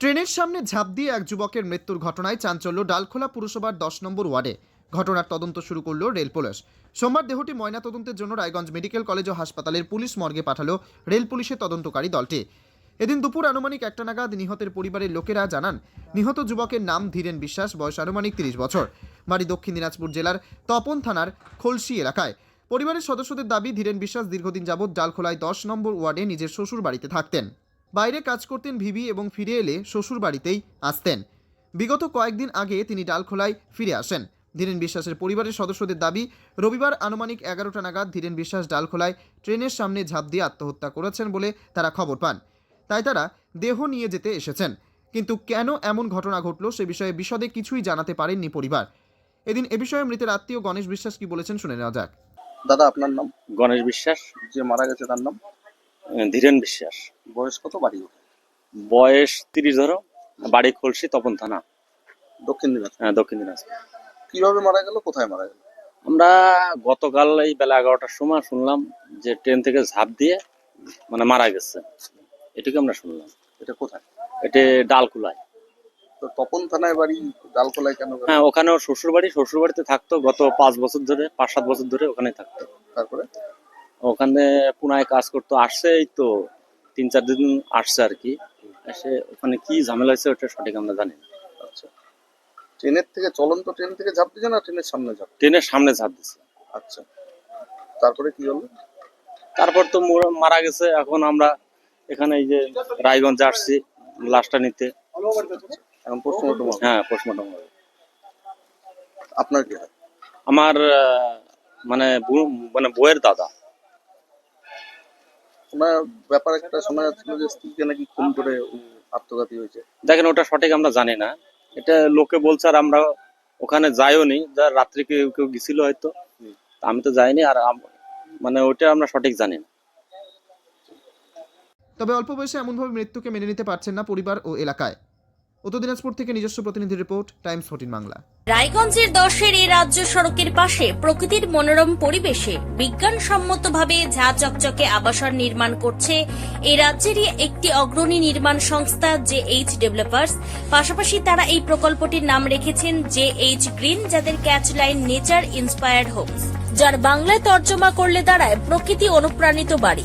ট্রেনের সামনে ঝাঁপ দিয়ে এক যুবকের মৃত্যুর ঘটনায় চাঞ্চল্য ডালখোলা পুরসভার দশ নম্বর ওয়ার্ডে। ঘটনার তদন্ত শুরু করল রেল পুলিশ। সোমবার দেহটি ময়নাতদন্তের জন্য রায়গঞ্জ মেডিকেল কলেজ ও হাসপাতালের পুলিশ মর্গে পাঠালো রেল পুলিশের তদন্তকারী দলটি। এদিন দুপুর আনুমানিক একটা নাগাদ নিহতের পরিবারের লোকেরা জানান, নিহত যুবকের নাম ধীরেন বিশ্বাস, বয়স আনুমানিক তিরিশ বছর। বাড়ি দক্ষিণ দিনাজপুর জেলার তপন থানার খলসি এলাকায়। পরিবারের সদস্যদের দাবি, ধীরেন বিশ্বাস দীর্ঘদিন যাবৎ ডালখোলায় দশ নম্বর ওয়ার্ডে নিজের শ্বশুর বাড়িতে থাকতেন। বাইরে কাজ করতেন ভিবি এবং ফিরে এলে শ্বশুর বাড়িতেই আসতেন। বিগত কয়েকদিন আগে তিনি ডালখোলায় ফিরে আসেন। ধীরেন বিশ্বাসের পরিবারের সদস্যদের দাবি রবিবার আনুমানিক এগারোটা নাগাদ ধীরেন বিশ্বাস ডালখোলায় ট্রেনের সামনে ঝাঁপ দিয়ে আত্মহত্যা করেছেন বলে তারা খবর পান। তাই তারা দেহ নিয়ে যেতে এসেছেন। কিন্তু কেন এমন ঘটনা ঘটল সে বিষয়ে বিশদে কিছুই জানাতে পারেননি পরিবার। এদিন এ বিষয়ে মৃতের আত্মীয় গণেশ বিশ্বাস কি বলেছেন শুনে নেওয়া যাক। দাদা আপনার নাম? গণেশ বিশ্বাস যে মারা গেছে তার নাম? ধীরেন বিশ্বাস। বয়স কত বাড়ি বয়স তিরিশ ধরো। বাড়ি খুলছি তপন থানা। দক্ষিণ দিনাজপুর। আহ, দক্ষিণ দিনাজপুর। কীভাবে মারা গেল কোথায় মারা গেল? আমরা গতকাল এই বেলা এগারোটার সময় শুনলাম যে ট্রেন থেকে ঝাঁপ দিয়ে মানে মারা গেছে। এটুকু আমরা শুনলাম। এটা কোথায়? এটা ডালকুলায়। তো তপন থানায় বাড়ি ডালকোলায় কেন হ্যাঁ ওখানে শ্বশুর বাড়ি শ্বশুর বাড়িতে থাকতো গত পাঁচ বছর ধরে পাঁচ সাত বছর ধরে ওখানে থাকতো। তারপরে? ওখানে পুনায় কাজ করতো আসছে এই তো তিন চার দিন আসছে আর কি। এসে ওখানে কি ঝামেলা হয়েছে ওটা সঠিক আমরা জানি না। আচ্ছা। ট্রেনের থেকে চলন্ত ট্রেন থেকে ঝাঁপ দিয়েছে না ট্রেনের সামনে ঝাঁপ? ট্রেনের সামনে ঝাঁপ দিছে আচ্ছা। তারপরে কি হলো? তারপর তো মারা গেছে এখন আমরা এখানে এই যে রায়গঞ্জে আসছি লাশটা নিতে। এখন পোস্টমর্টম হ্যাঁ পোস্টমর্টম হবে। আপনার কি হয়? আমার মানে মানে বইয়ের দাদা। ওনার ব্যাপার একটা শোনা যাচ্ছিল যে স্ত্রীকে নাকি খুন করে আত্মঘাতী হয়েছে। দেখেন ওটা সঠিক আমরা জানি না। এটা লোকে বলছে আর আমরা ওখানে যাইও নি। যা রাত্রে কেউ কেউ গেছিল হয়তো। আমি তো যাইনি আর মানে ওটা আমরা সঠিক জানি না। তবে অল্প বয়সে এমনভাবে মৃত্যুকে মেনে নিতে পারছেন না পরিবার ও এলাকায়। উত্তর দিনাজপুর থেকে নিজস্ব প্রতিনিধি রিপোর্ট, টাইমস ফোর্টিন বাংলা। রায়গঞ্জের দশের এই রাজ্য সড়কের পাশে প্রকৃতির মনোরম পরিবেশে বিজ্ঞানসম্মতভাবে ঝা চকচকে আবাসন নির্মাণ করছে এই রাজ্যেরই একটি অগ্রণী নির্মাণ সংস্থা জে এইচ ডেভেলপার্স। পাশাপাশি তারা এই প্রকল্পটির নাম রেখেছেন জে এইচ গ্রিন, যাদের catch line nature inspired homes, যার বাংলায় তর্জমা করলে দাঁড়ায় প্রকৃতি অনুপ্রাণিত বাড়ি।